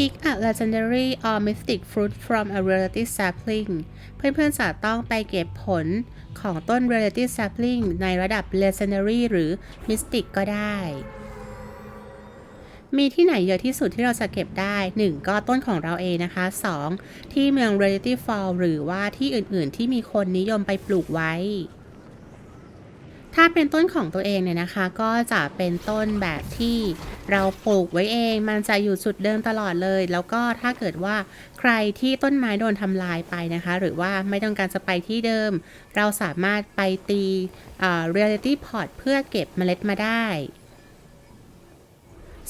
Pick a legendary or mystic fruit from a reality sapling เพื่อนๆจะต้องไปเก็บผลของต้น reality sapling ในระดับ legendary หรือ mystic ก็ได้ มีที่ไหนเยอะที่สุดที่เราจะเก็บได้ 1. ก็ต้นของเราเองนะคะ 2. ที่เมือง Reality Fall หรือว่าที่อื่นๆที่มีคนนิยมไปปลูกไว้ ถ้าเป็นต้นของตัวเองเนี่ยนะคะ ก็จะเป็นต้นแบบที่เราปลูกไว้เอง มันจะอยู่จุดเดิมตลอดเลย แล้วก็ถ้าเกิดว่าใครที่ต้นไม้โดนทำลายไปนะคะ หรือว่าไม่ต้องการจะไปที่เดิม เราสามารถไปตีเอ่า reality pot เพื่อเก็บเมล็ดมาได้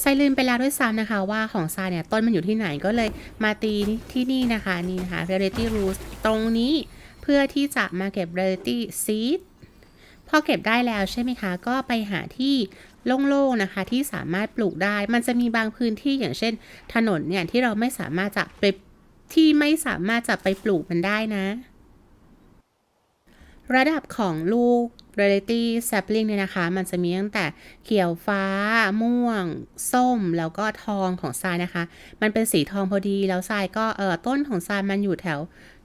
ไซลืมไปแล้วด้วยซ้ำนะคะว่าของซาเนี่ยต้นมันอยู่ที่ไหนก็เลยมาตีที่นี่นะคะ นี่นะคะ reality roots ตรงนี้เพื่อที่จะมาเก็บ reality seed พอเก็บได้แล้วใช่ไหมคะ ก็ไปหาที่โล่งๆนะคะ ที่สามารถปลูกได้ มันจะมีบางพื้นที่อย่างเช่น ถนนเนี่ยที่เราไม่สามารถจะไปที่ไม่สามารถจะไปปลูกมันได้นะ ระดับของลูก reality sapling เนี่ยนะคะ มันจะมีตั้งแต่เขียวฟ้า ม่วง ส้ม แล้วก็ทองของทรายนะคะ มันเป็นสีทองพอดี แล้วทรายก็เออต้นของทรายมันอยู่แถว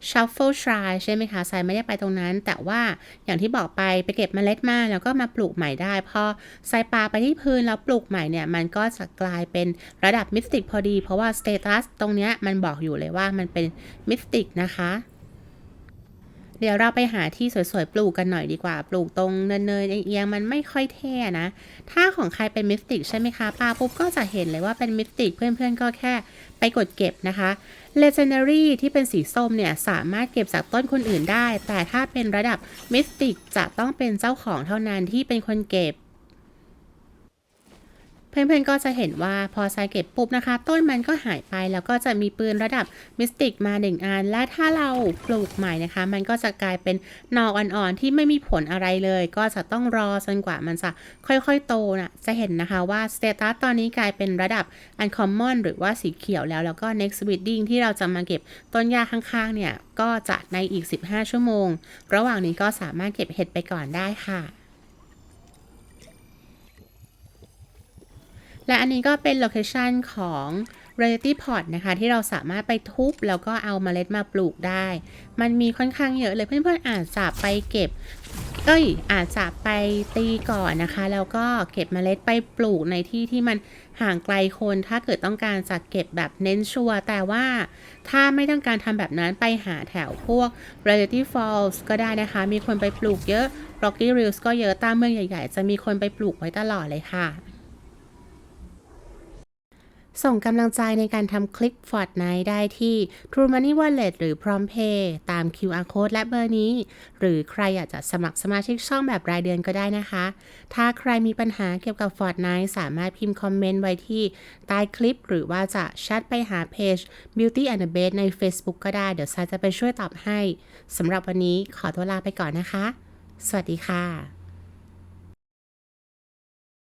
shuffle shrine ใช่ไหมคะทรายไม่ได้ไปตรงนั้น แต่ว่าอย่างที่บอกไปไปเก็บเมล็ดมาแล้วก็มาปลูกใหม่ได้ พอทรายปาไปที่พื้นแล้วปลูกใหม่เนี่ย มันก็จะกลายเป็นระดับมิสติกพอดี เพราะว่า status ตรงเนี้ยมันบอกอยู่เลยว่ามันเป็นมิสติกนะคะ เดี๋ยวเราไปหาที่สวยๆ ปลูกกันหน่อยดีกว่า ปลูกตรงเนินๆเอียงๆมันไม่ค่อยเท่นะ ถ้าของใครเป็นมิสติกใช่ไหมคะปาปุ๊บก็จะเห็นเลยว่าเป็นมิสติกเพื่อนๆ ก็แค่ไปกดเก็บนะคะ Legendary ที่เป็นสีส้มเนี่ย สามารถเก็บจากต้นคนอื่นได้ แต่ถ้าเป็นระดับมิสติกจะต้องเป็นเจ้าของเท่านั้นที่เป็นคนเก็บ เพื่อนๆก็จะเห็นว่าพอทรายเก็บปุ๊บนะคะ ต้นมันก็หายไปแล้วก็จะมีปืนระดับมิสติกมาหนึ่งอัน และถ้าเราปลูกใหม่นะคะ มันก็จะกลายเป็นหนออ่อนๆที่ไม่มีผลอะไรเลย ก็จะต้องรอจนกว่ามันจะค่อยๆโตนะจะเห็นนะคะว่าสเตตัสตอนนี้กลายเป็นระดับ uncommon หรือว่าสีเขียวแล้ว แล้วก็ next breeding ที่เราจะมาเก็บต้นหญ้าข้างๆเนี่ยก็จะในอีก 15 ชั่วโมง ระหว่างนี้ก็สามารถเก็บเห็ดไปก่อนได้ค่ะ และอันนี้ก็เป็นโลเคชันของ Reality Pot นะคะ ที่เราสามารถไปทุบแล้วก็เอาเมล็ดมาปลูกได้ มันมีค่อนข้างเยอะเลยเพื่อนๆอาจจะไปเก็บเอ้ยอาจจะไปตีก่อนนะคะ แล้วก็เก็บเมล็ดไปปลูกในที่ที่มันห่างไกลคนถ้าเกิดต้องการจะเก็บแบบเน้นชัวร์แต่ว่าถ้าไม่ต้องการทำแบบนั้นไปหาแถวพวก Reality Falls ก็ได้นะคะ มีคนไปปลูกเยอะ Rocky Hills ก็เยอะตามเมืองใหญ่ ๆ จะมีคนไปปลูกไว้ตลอดเลยค่ะ ส่งกำลังใจในการทำคลิป Fortnite ได้ที่ True Money Wallet หรือ PromptPay ตาม QR Code และเบอร์นี้ หรือใครอยากจะสมัครสมาชิกช่องแบบรายเดือนก็ได้นะคะ ถ้าใครมีปัญหาเกี่ยวกับ Fortnite สามารถพิมพ์คอมเมนต์ไว้ที่ใต้คลิป หรือว่าจะแชทไปหาเพจ Beauty and the Beast ใน Facebook ก็ได้ เดี๋ยวซาจะไปช่วยตอบให้สำหรับวันนี้ขอตัวลาไปก่อนนะคะ สวัสดีค่ะ